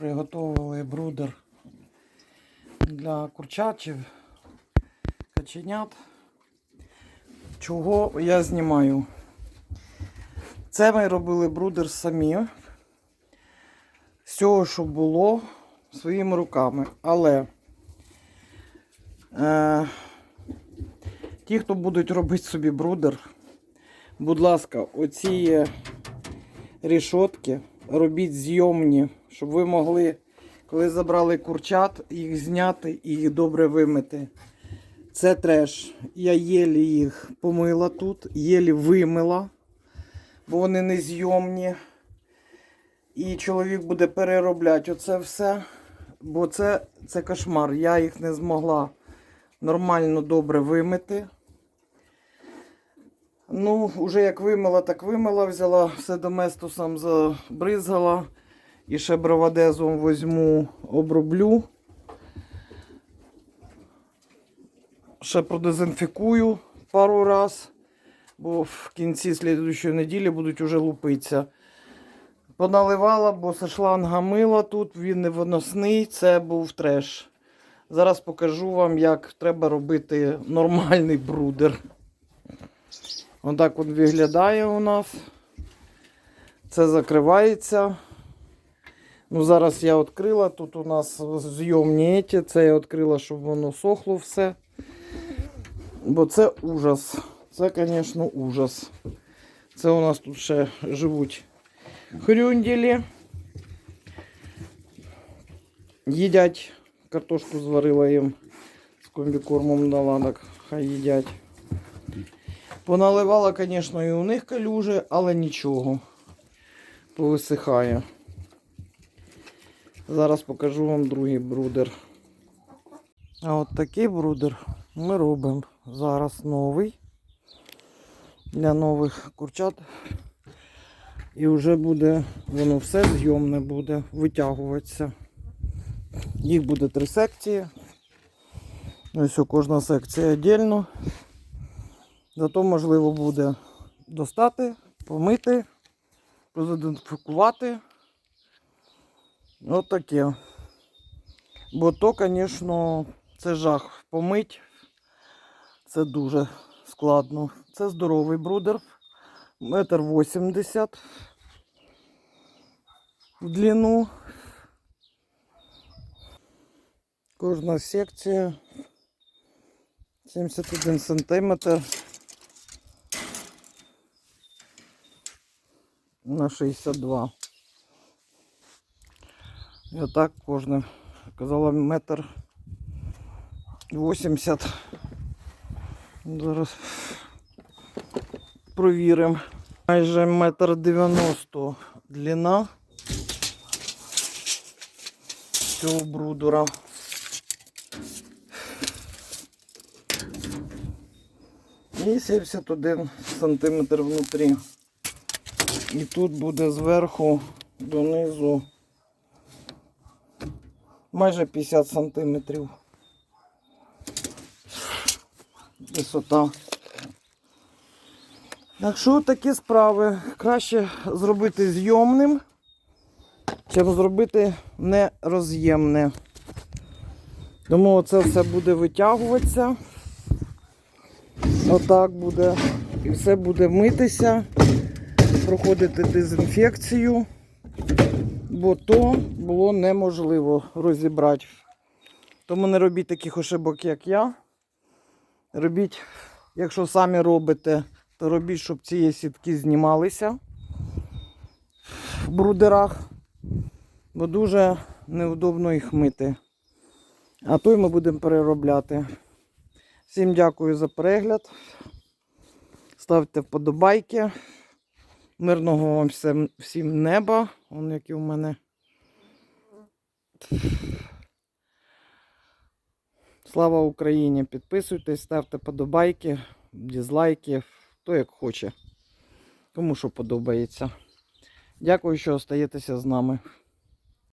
приготували брудер для курчатів, каченят. Чого я знімаю? Це ми робили брудер самі. З цього, що було, своїми руками. Але е, ті, хто будуть робити собі брудер, будь ласка, оці рішотки робіть зйомні, щоб ви могли, коли забрали курчат, їх зняти і їх добре вимити. Це треш. Я єлі їх помила тут, єлі вимила, бо вони не зйомні. І чоловік буде переробляти оце все. Бо це, це кошмар. Я їх не змогла нормально добре вимити. Ну, уже як вимила, так вимила, взяла все доместосом забризгала. І ще бравадезом возьму, оброблю. Ще продезінфікую пару раз, бо в кінці слідуючої неділі будуть уже лупитися. Поналивала, бо це шланга мила тут, він не виносний, це був треш. Зараз покажу вам, як треба робити нормальний брудер. Отак от виглядає у нас. Це закривається. Ну, зараз я відкрила. Тут у нас зйомні ті. Це я відкрила, щоб воно сохло все. Бо це ужас. Це, звісно, ужас. Це у нас тут ще живуть хрюнділі. Їдять. Картошку зварила їм з комбікормом дала, так хай їдять. Поналивала, звісно, і у них калюжі, але нічого. Повисихає. Зараз покажу вам другий брудер. А от такий брудер ми робимо зараз новий для нових курчат. І вже буде, воно все зйомне буде витягуватися. Їх буде три секції. Ось кожна секція віддільно. Зато можливо буде достати, помити, продезінфікувати. От таке. Бо то, звісно, це жах помить. Це дуже складно. Це здоровий брудер. Метр вісімдесят в длину. Кожна секція 71 сантиметр на 62. І отак кожне. Казала метр 80. Зараз провіримо. Майже метр 90 длина цього брудера. І 71 сантиметр внутрі. І тут буде зверху донизу майже 50 сантиметрів. Висота. Так що такі справи. Краще зробити зйомним, чим зробити нероз'ємне. Тому це все буде витягуватися. Отак буде. І все буде митися, проходити дезінфекцію, бо то було неможливо розібрати. Тому не робіть таких ошибок, як я. Робіть, якщо самі робите, то робіть, щоб ці сітки знімалися в брудерах, бо дуже неудобно їх мити. А то й ми будемо переробляти. Всім дякую за перегляд. Ставте вподобайки. Мирного вам всім, всім неба. Вон які у мене. Слава Україні! Підписуйтесь, ставте подобайки, дізлайки, хто як хоче. Кому що подобається. Дякую, що остаєтеся з нами.